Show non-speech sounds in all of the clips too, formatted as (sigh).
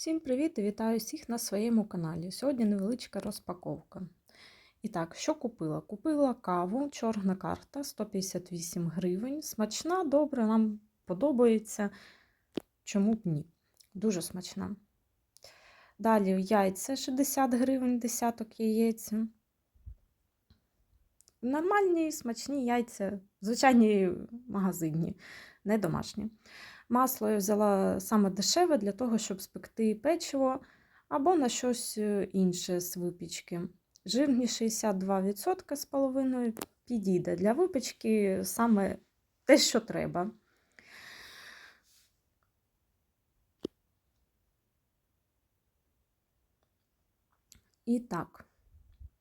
Всім привіт і вітаю всіх на своєму каналі. Сьогодні невеличка розпаковка. І так, що купила? Купила каву, чорна карта 158 гривень. Смачна, добре, нам подобається. Чому б ні? Дуже смачна. Далі яйця 60 гривень, десяток яєць. Нормальні, смачні яйця, звичайні магазинні, не домашні. Масло я взяла саме дешеве для того, щоб спекти печиво або на щось е, інше з випічки. Жирність 62% з половиною підійде для випічки саме те, що треба. І так,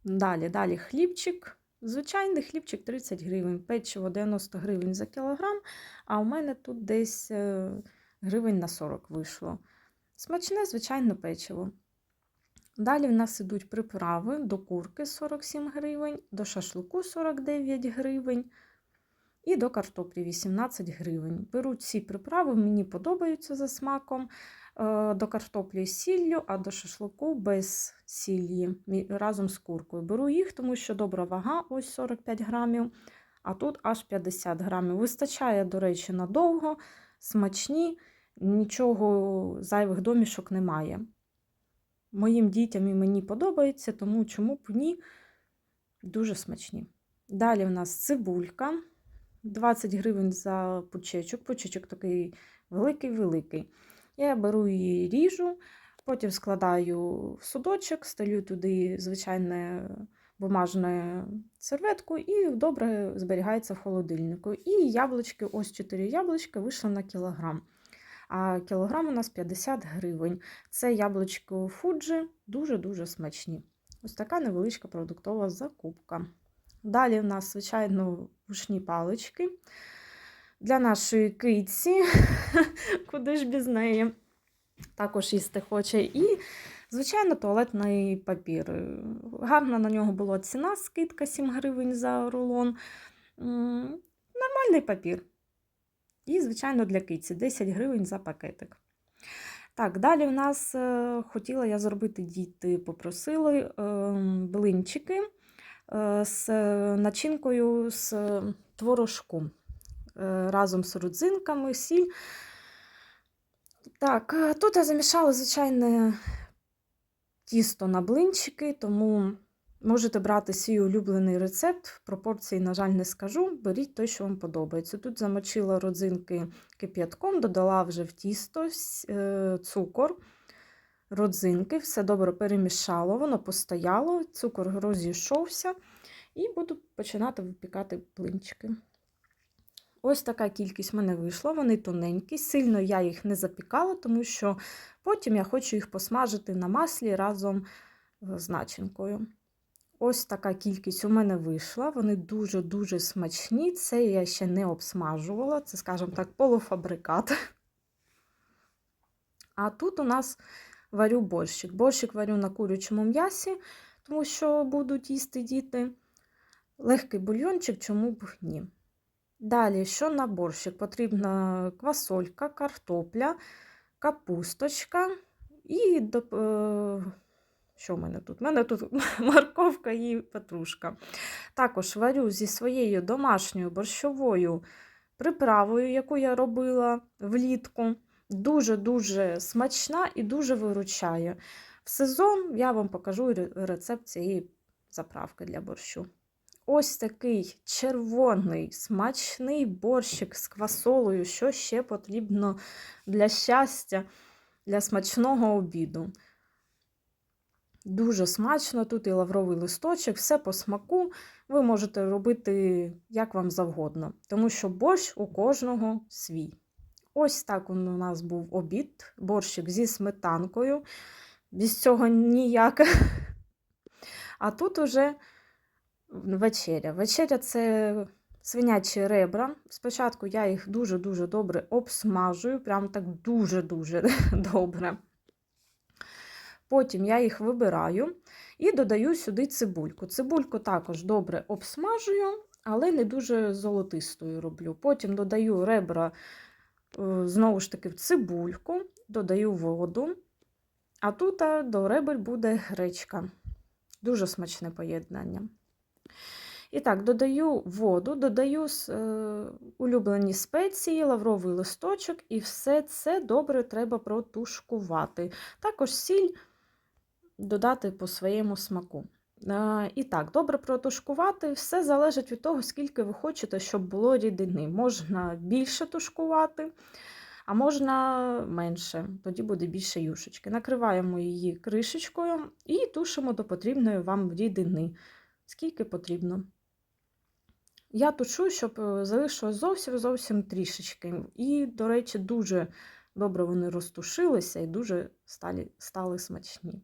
далі, далі хлібчик. Звичайний хлібчик 30 гривень, печиво 90 гривень за кілограм, а у мене тут десь е, гривень на 40 вийшло. Смачне, звичайно, печиво. Далі в нас ідуть приправи до курки 47 гривень, до шашлику 49 гривень і до картоплі 18 гривень. Беру ці приправи, мені подобаються за смаком. Е, до картоплі з сіллю, а до шашлику без сіллі разом з куркою. Беру їх, тому що добра вага, ось 45 грамів, а тут аж 50 грамів. Вистачає, до речі, надовго, смачні, нічого зайвих домішок немає. Моїм дітям і мені подобається, тому чому б ні, дуже смачні. Далі в нас цибулька. 20 гривень за пучечок. Пучечок такий великий-великий. Я беру її ріжу, потім складаю в судочок, стелю туди звичайне бумажну серветку і добре зберігається в холодильнику. І яблучки, ось 4 яблучки, вийшло на кілограм. А кілограм у нас 50 гривень. Це яблучко Фуджі, дуже-дуже смачні. Ось така невеличка продуктова закупка. Далі в нас, звичайно, вушні палички для нашої киці, (laughs) куди ж без неї. Також їсти хоче. І, звичайно, туалетний папір. Гарна на нього була ціна, скидка 7 гривень за рулон. Нормальний папір. І, звичайно, для киці 10 гривень за пакетик. Так, далі в нас е, хотіла я зробити діти, попросили ем, блинчики е, з начинкою з творожку. Е, разом з родзинками, сіль. Так, е, тут я замішала звичайне тісто на блинчики, тому можете брати свій улюблений рецепт. Пропорції, на жаль, не скажу. Беріть той, що вам подобається. Тут замочила родзинки кип'ятком, додала вже в тісто е, цукор, родзинки, все добре перемішало, воно постояло, цукор розійшовся, і буду починати випікати блинчики. Ось така кількість в мене вийшла, вони тоненькі, сильно я їх не запікала, тому що потім я хочу їх посмажити на маслі разом е, з начинкою. Ось така кількість у мене вийшла. Вони дуже-дуже смачні. Це я ще не обсмажувала, це, скажімо так, полуфабрикат. А тут у нас варю борщик. Борщик варю на курячому м'ясі, тому що будуть їсти діти. Легкий бульйончик, чому б ні. Далі, що на борщик? Потрібна квасолька, картопля, капусточка і е, що в мене тут? У мене тут (laughs) морковка і петрушка. Також варю зі своєю домашньою борщовою приправою, яку я робила влітку. Дуже-дуже смачна і дуже виручає. В сезон я вам покажу рецепт цієї заправки для борщу. Ось такий червоний, смачний борщик з квасолою, що ще потрібно для щастя, для смачного обіду. Дуже смачно, тут і лавровий листочок, все по смаку. Ви можете робити як вам завгодно, тому що борщ у кожного свій. Ось так у нас був обід, борщик зі сметанкою. Без цього ніяк. (laughs) А тут уже вечеря. Вечеря це свинячі ребра. Спочатку я їх дуже-дуже добре обсмажую, прям так дуже-дуже (laughs) добре. Потім я їх вибираю і додаю сюди цибульку. Цибульку також добре обсмажую, але не дуже золотистою роблю. Потім додаю ребра, е, знову ж таки, в цибульку, додаю воду, А тут до ребель буде гречка. Дуже смачне поєднання. І так, додаю воду, додаю е, улюблені спеції, лавровий листочок, і все це добре треба протушкувати. Також сіль додати по своєму смаку. Е, і так, добре протушкувати, все залежить від того, скільки ви хочете, щоб було рідини. Можна більше тушкувати, а можна менше, тоді буде більше юшечки. Накриваємо її кришечкою і тушимо до потрібної вам рідини, скільки потрібно. Я тушу, щоб е, залишилось зовсім зовсім трішечки. І, до речі, дуже добре вони розтушилися і дуже стали, стали смачні.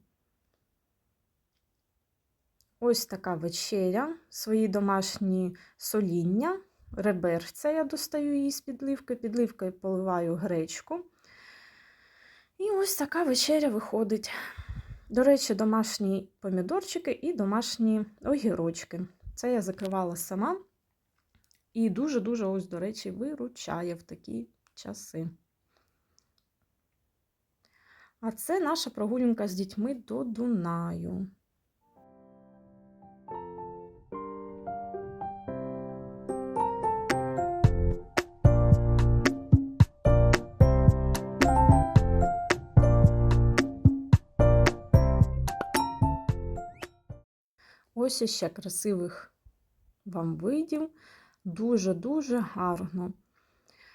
Ось така вечеря, свої домашні соління, реберця я достаю її з підливки, підливкою поливаю гречку. І ось така вечеря виходить. До речі, домашні помідорчики і домашні огірочки. Це я закривала сама. І дуже-дуже, ось, до речі, виручає в такі часи. А це наша прогулянка з дітьми до Дунаю. Ось іще красивих вам видів. Дуже-дуже гарно.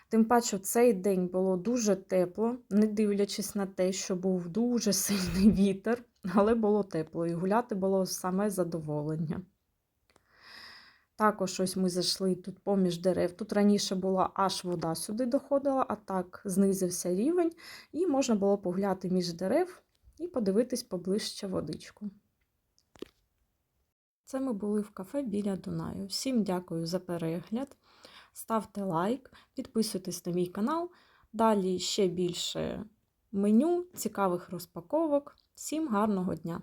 Тим паче, цей день було дуже тепло, не дивлячись на те, що був дуже сильний вітер, але було тепло і гуляти було саме задоволення. Також ось ми зайшли тут поміж дерев. Тут раніше була аж вода сюди доходила, а так знизився рівень, і можна було погуляти між дерев і подивитись поближче водичку. Це ми були в кафе біля Дунаю. Всім дякую за перегляд. Ставте лайк, підписуйтесь на мій канал. Далі ще більше меню, цікавих розпаковок. Всім гарного дня!